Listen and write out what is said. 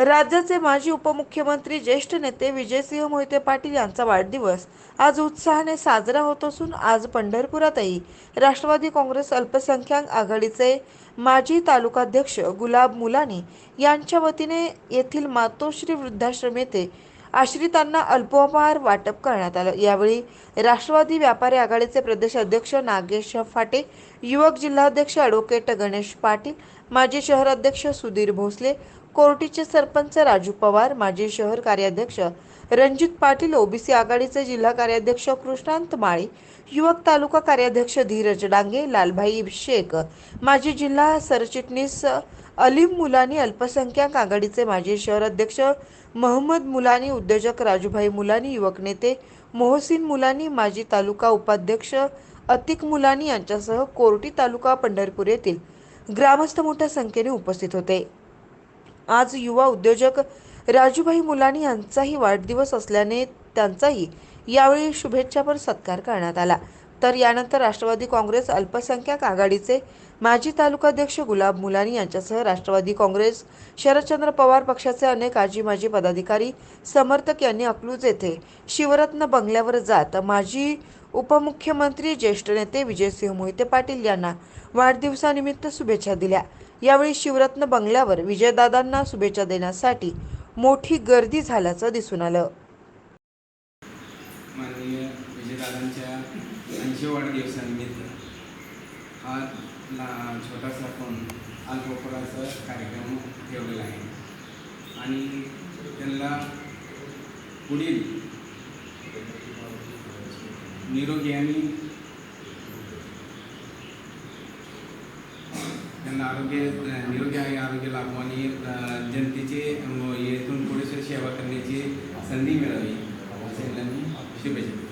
राज्याचे माजी उपमुख्यमंत्री ज्येष्ठ नेते विजयसिंह मोहिते पाटील यांचा वाढदिवस आज उत्साहाने साजरा होत असून आज पंढरपुरातही राष्ट्रवादी काँग्रेस अल्पसंख्याक आघाडीचे माजी तालुकाध्यक्ष गुलाब मुलानी यांच्या वतीने येथील मातोश्री वृद्धाश्रम येथे आश्रितांना अल्पोपहार वाटप करण्यात आलं. यावेळी राष्ट्रवादी व्यापारी आघाडीचे प्रदेश अध्यक्ष नागेश फाटे युवक जिल्हाध्यक्ष ॲडव्होकेट गणेश पाटील माजी शहराध्यक्ष सुधीर भोसले कोर्टीचे सरपंच राजू पवार माजी शहर कार्याध्यक्ष रणजित पाटील ओबीसी आघाडीचे जिल्हा कार्याध्यक्ष कृष्णांत माळी युवक तालुका कार्याध्यक्ष धीरज डांगे लालभाई शेख माजी जिल्हा सरचिटणीस अलीम मुलानी अल्पसंख्याक आघाडीचे माजी शहर अध्यक्ष महम्मद मुलानी उद्योजक राजूभाई मुलानी युवक नेते मोहसिन मुलानी माजी तालुका उपाध्यक्ष अतिक मुलानी यांच्यासह कोर्टी तालुका पंढरपूर येथील ग्रामस्थ मोठ्या संख्येने उपस्थित होते. आज युवा उद्योजक राजूभाई मुलानी यांचाही वाढदिवस असल्याने त्यांचाही यावेळी शुभेच्छापर सत्कार करण्यात आला. तर यानंतर राष्ट्रवादी काँग्रेस अल्पसंख्याक आघाडीचे माजी तालुकाध्यक्ष गुलाब मुलानी यांच्यासह राष्ट्रवादी काँग्रेस शरदचंद्र पवार पक्षाचे अनेक आजी माजी पदाधिकारी समर्थक यांनी अकलूज येथे शिवरत्न बंगल्यावर जात माजी उपमुख्यमंत्री ज्येष्ठ नेते विजयसिंह मोहिते पाटील यांना वाढदिवसानिमित्त शुभेच्छा दिल्या. यावेळी शिवरत्न बंगल्यावर विजयदादांना शुभेच्छा देण्यासाठी मोठी गर्दी झाल्याचं दिसून आलं. माननीय विजयदादांच्या ऐंशी वाढदिवसानिमित्त हा छोटासा पण आज अल्पोपराचा कार्यक्रम ठेवलेला आहे. आणि त्यांना पुढील निरोगी आणि त्यांना आरोग्य निरोगी आणि आरोग्य लाभो आणि जनतेचे येथून पुढे सेवा करण्याची संधी मिळावी. असे त्यांनी शुभेच्छा